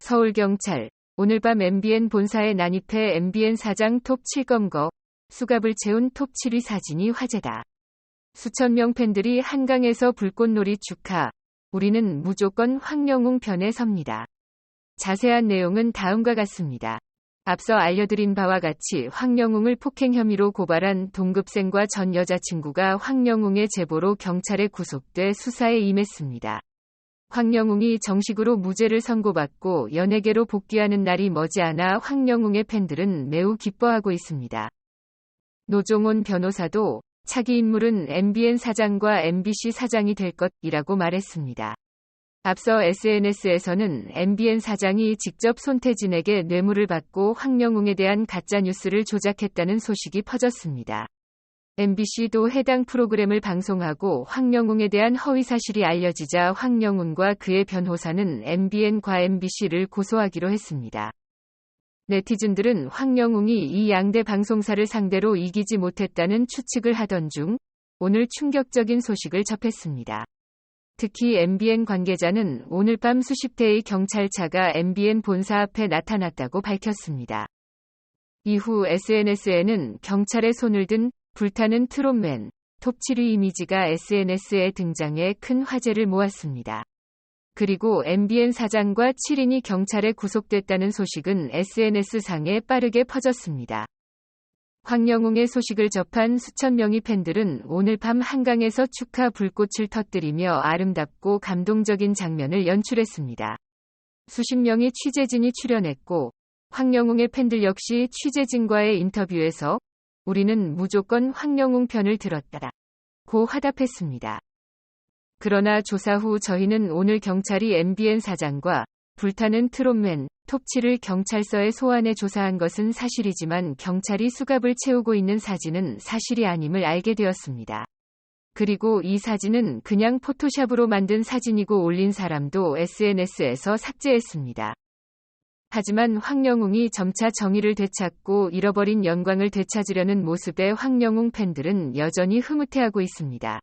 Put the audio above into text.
서울경찰 오늘 밤 MBN 본사에 난입해 MBN 사장 톱 7검거 수갑을 채운 톱 7위 사진이 화제다. 수천 명 팬들이 한강에서 불꽃놀이 축하. 우리는 무조건 황영웅 편에 섭니다. 자세한 내용은 다음과 같습니다. 앞서 알려드린 바와 같이 황영웅을 폭행 혐의로 고발한 동급생과 전 여자친구가 황영웅의 제보로 경찰에 구속돼 수사에 임했습니다. 황영웅이 정식으로 무죄를 선고받고 연예계로 복귀하는 날이 머지않아 황영웅의 팬들은 매우 기뻐하고 있습니다. 노종훈 변호사도 차기 인물은 MBN 사장과 MBC 사장이 될 것이라고 말했습니다. 앞서 SNS에서는 MBN 사장이 직접 손태진에게 뇌물을 받고 황영웅에 대한 가짜 뉴스를 조작했다는 소식이 퍼졌습니다. MBC도 해당 프로그램을 방송하고 황영웅에 대한 허위 사실이 알려지자 황영웅과 그의 변호사는 MBN과 MBC를 고소하기로 했습니다. 네티즌들은 황영웅이 이 양대 방송사를 상대로 이기지 못했다는 추측을 하던 중 오늘 충격적인 소식을 접했습니다. 특히 MBN 관계자는 오늘 밤 수십 대의 경찰차가 MBN 본사 앞에 나타났다고 밝혔습니다. 이후 SNS에는 경찰의 손을 든 불타는 트롯맨, 톱7위 이미지가 SNS에 등장해 큰 화제를 모았습니다. 그리고 MBN 사장과 7인이 경찰에 구속됐다는 소식은 SNS상에 빠르게 퍼졌습니다. 황영웅의 소식을 접한 수천 명의 팬들은 오늘 밤 한강에서 축하 불꽃을 터뜨리며 아름답고 감동적인 장면을 연출했습니다. 수십 명의 취재진이 출연했고, 황영웅의 팬들 역시 취재진과의 인터뷰에서 우리는 무조건 황영웅 편을 들었다. 고 화답했습니다. 그러나 조사 후 저희는 오늘 경찰이 MBN 사장과 불타는 트롯맨, 톱7을 경찰서에 소환해 조사한 것은 사실이지만 경찰이 수갑을 채우고 있는 사진은 사실이 아님을 알게 되었습니다. 그리고 이 사진은 그냥 포토샵으로 만든 사진이고 올린 사람도 SNS에서 삭제했습니다. 하지만 황영웅이 점차 정의를 되찾고 잃어버린 영광을 되찾으려는 모습에 황영웅 팬들은 여전히 흐뭇해하고 있습니다.